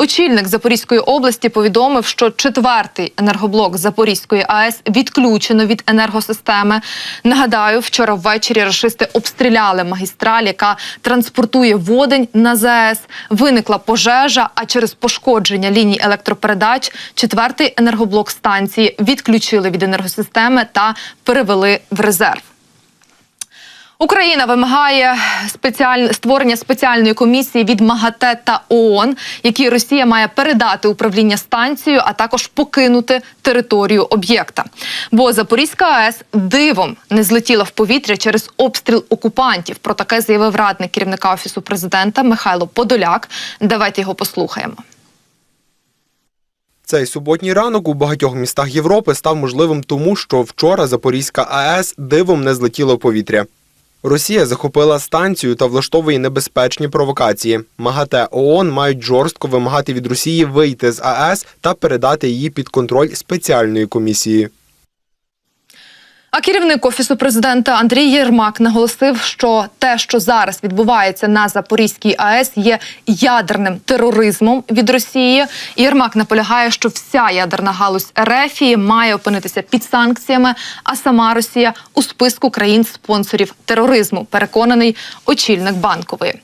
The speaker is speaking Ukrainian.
Очільник Запорізької області повідомив, що четвертий енергоблок Запорізької АЕС відключено від енергосистеми. Нагадаю, вчора ввечері рашисти обстріляли магістраль, яка транспортує водень на ЗАЕС. Виникла пожежа, а через пошкодження ліній електропередач четвертий енергоблок станції відключили від енергосистеми та перевели в резерв. Україна вимагає спеціаль... створення спеціальної комісії від МАГАТЕ та ООН, якій Росія має передати управління станцією, а також покинути територію об'єкта. Бо Запорізька АЕС дивом не злетіла в повітря через обстріл окупантів. Про таке заявив радник керівника офісу президента Михайло Подоляк. Давайте його послухаємо. Цей суботній ранок у багатьох містах Європи став можливим тому, що вчора Запорізька АЕС дивом не злетіла в повітря. Росія захопила станцію та влаштовує небезпечні провокації. МАГАТЕ ООН мають жорстко вимагати від Росії вийти з АЕС та передати її під контроль спеціальної комісії. Керівник офісу президента Андрій Єрмак наголосив, що те, що зараз відбувається на Запорізькій АЕС, є ядерним тероризмом від Росії. Єрмак наполягає, що вся ядерна галузь РФ має опинитися під санкціями, а сама Росія у списку країн-спонсорів тероризму. Переконаний очільник банкової.